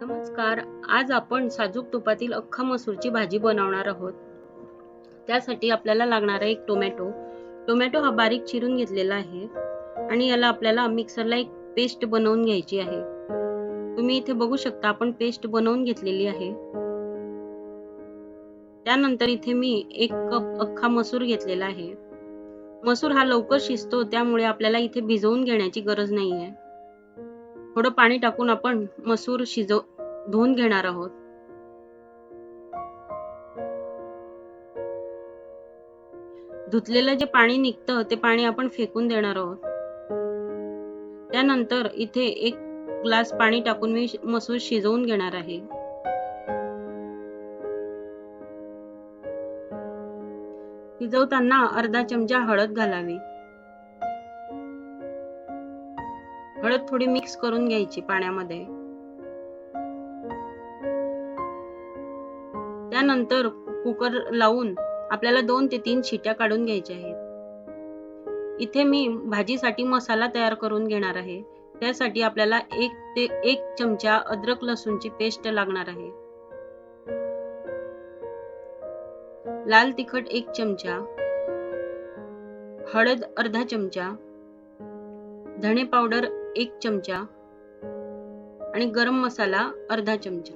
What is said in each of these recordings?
नमस्कार. आज आपण साजूक तुपातील अख्खा मसूरची भाजी बनवणार आहोत. त्यासाठी आपल्याला लागणारा एक टोमॅटो. टोमॅटो हा बारीक चिरून घेतलेला आहे आणि याला आपल्याला मिक्सरला एक पेस्ट बनवून घ्यायची आहे. तुम्ही इथे बघू शकता आपण पेस्ट बनवून घेतलेली आहे. त्यानंतर इथे मी एक कप अख्खा मसूर घेतलेला आहे. मसूर हा लवकर शिजतो त्यामुळे आपल्याला इथे भिजवून घेण्याची गरज नाही आहे थोडं पाणी टाकून आपण मसूर शिजव धुवून घेणार आहोत. धुतलेलं जे पाणी निघतं ते पाणी आपण फेकून देणार आहोत. त्यानंतर इथे एक ग्लास पाणी टाकून मी मसूर शिजवून घेणार आहे. शिजवताना अर्धा चमचा हळद घालावी. हळद थोडी मिक्स करून घ्यायची पाण्यामध्ये. त्यानंतर कुकर लावून आपल्याला दोन ते तीन शिट्या काढून घ्यायच्या आहेत. इथे मी भाजीसाठी मसाला तयार करून घेणार आहे. त्यासाठी आपल्याला एक ते एक चमचा अद्रक लसूणची पेस्ट लागणार आहे. लाल तिखट एक चमचा. हळद अर्धा चमचा. धणे पावडर एक चमचा आणि गरम मसाला अर्धा चमचा.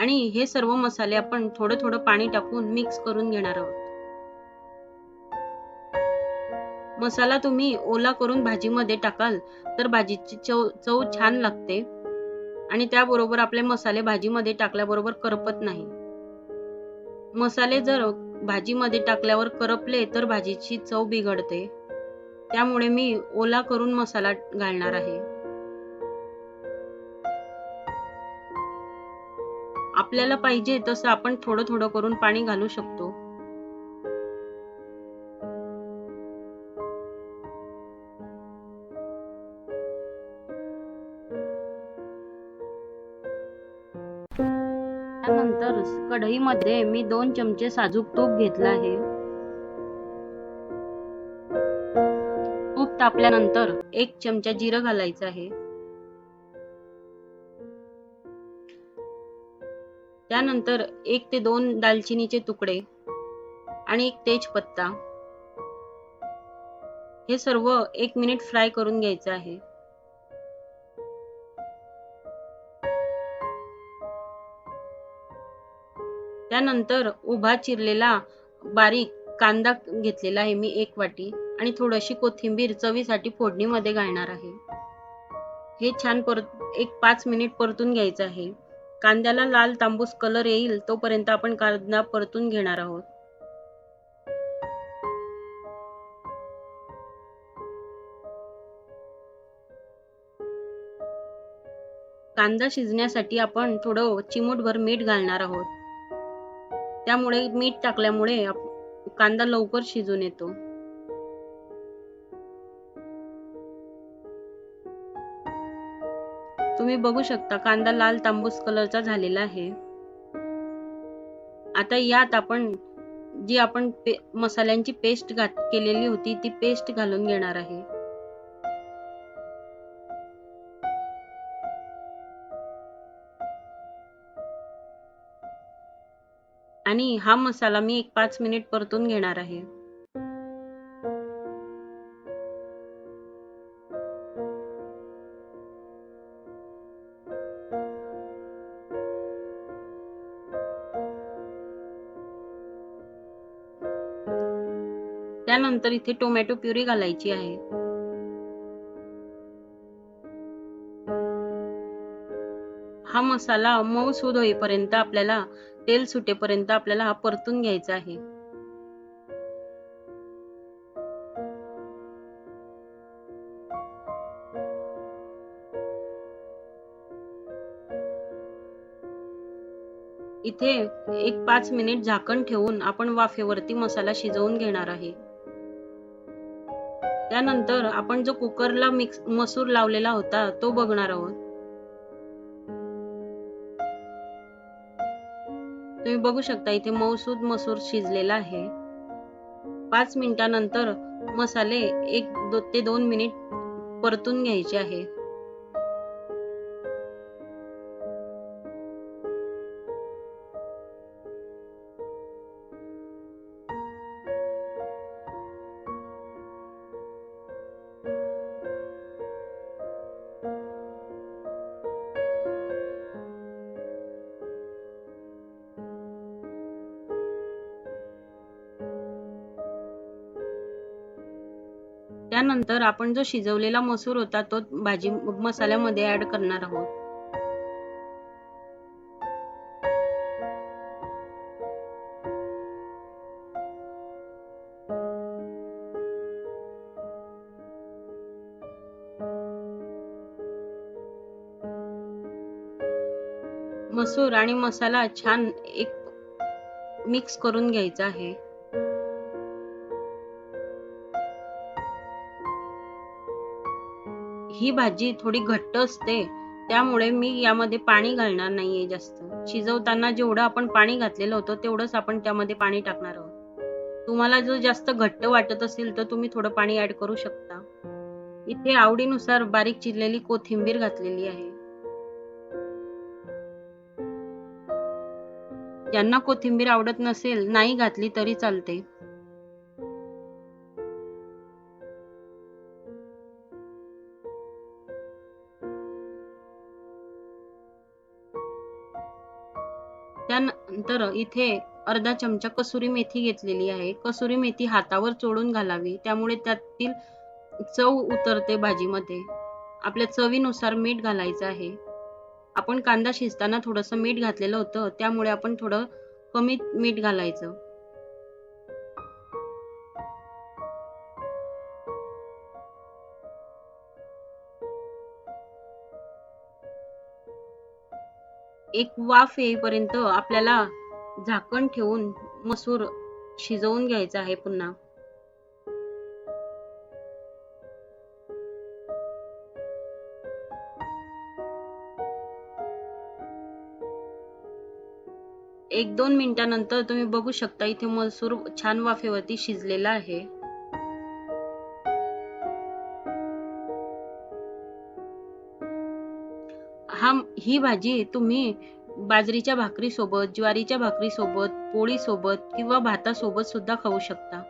आणि हे सर्व मसाले आपण थोडं थोडं पाणी टाकून मिक्स करून घेणार आहोत. मसाला तुम्ही ओला करून भाजीमध्ये टाकाल तर भाजीची चव चव छान लागते. आणि त्याबरोबर आपले मसाले भाजीमध्ये टाकल्याबरोबर करपत नाही. मसाले जर भाजीमध्ये टाकल्यावर करपले तर भाजीची चव बिघडते. त्यामुळे मी ओला करून मसाला घालणार आहे. आपल्याला पाहिजे तसं आपण थोडं थोडं करून पाणी घालू शकतो. त्यानंतर कढईमध्ये मी दोन चमचे साजूक तूप घेतलं आहे. तापल्यानंतर एक चमचा जिरं घालायचं आहे. त्यानंतर एक ते दोन दालचिनीचे तुकडे आणि एक तेजपत्ता. हे सर्व एक मिनिट फ्राय करून घ्यायचं आहे. त्यानंतर उभा चिरलेला बारीक कांदा घेतलेला आहे मी एक वाटी. आणि थोडीशी कोथिंबीर चवीसाठी फोडणीमध्ये घालणार आहे. हे छान परत एक पाच मिनिट परतून घ्यायचं आहे. कांद्याला लाल तांबूस कलर येईल तोपर्यंत आपण कांदा परतून घेणार आहोत. कांदा शिजण्यासाठी आपण थोडं चिमूटभर मीठ घालणार आहोत. त्यामुळे मीठ टाकल्यामुळे कांदा लवकर शिजून येतो. तुम्ही बघू शकता कांदा लाल तांबूस कलरचा झालेला आहे. आता यात आपण जी आपण मसाल्यांची पेस्ट घात केलेली होती ती पेस्ट घालून घेणार आहे. आणि हा मसाला मी एक पाच मिनिट परतून घेणार आहे. त्यानंतर इथे टोमॅटो प्युरी घालायची आहे. हा मसाला मऊ सूद होईपर्यंत आपल्याला तेल सुटेपर्यंत आपल्याला हा परतून घ्यायचा आहे. इथे एक पाच मिनिट झाकण ठेवून आपण वाफेवरती मसाला शिजवून घेणार आहे. त्यानंतर आपण जो कुकरला मिक्स मसूर लावलेला होता तो बघणार आहोत. तुम्ही बघू शकता इथे मऊसूद मसूर शिजलेला आहे. पाच मिनिटानंतर मसाले एक दो ते दोन मिनिट परतून घ्यायचे आहे. त्यानंतर आपण जो शिजवलेला मसूर होता तो भाजी मसाल्यामध्ये ऍड करणार आहोत. मसूर आणि मसाला छान एक मिक्स करून घ्यायचा आहे. ही भाजी थोडी घट्ट असते त्यामुळे मी यामध्ये पाणी घालणार नाहीये जास्त. शिजवताना जेवढं आपण पाणी घातलेलं होतं तेवढंच आपण त्यामध्ये पाणी टाकणार आहोत. तुम्हाला जर जास्त घट्ट वाटत असेल तर तुम्ही थोडं पाणी ऍड करू शकता. इथे आवडीनुसार बारीक चिरलेली कोथिंबीर घातलेली आहे. ज्यांना कोथिंबीर आवडत नसेल नाही घातली तरी चालते. त्यानंतर इथे अर्धा चमचा कसुरी मेथी घेतलेली आहे. कसुरी मेथी हातावर चोळून घालावी. त्यामुळे त्यातील चव उतरते भाजीमध्ये. आपल्या चवीनुसार मीठ घालायचं आहे. आपण कांदा शिजताना थोडंसं मीठ घातलेलं होतं. त्यामुळे आपण थोडं कमी मीठ घालायचं. एक वाफ येईपर्यंत आपल्याला झाकण ठेवून मसूर शिजवून घ्यायचा आहे पुन्हा. एक दोन मिनिटानंतर तुम्ही बघू शकता इथे मसूर छान वाफेवरती शिजलेला आहे. हा ही भाजी तुम्ही बाजरीच्या भाकरी सोबत ज्वारीच्या भाकरी सोबत पोळी सोबत किंवा भातासोबत सुद्धा खाऊ शकता.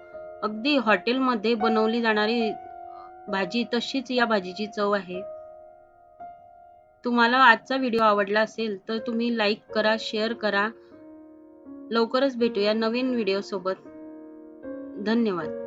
अगदी हॉटेलमध्ये बनवली जाणारी भाजी तशीच या भाजीची चव आहे. तुम्हाला आजचा व्हिडिओ आवडला असेल तर तुम्ही लाईक करा शेअर करा. लवकरच भेटूया नवीन व्हिडिओ सोबत धन्यवाद.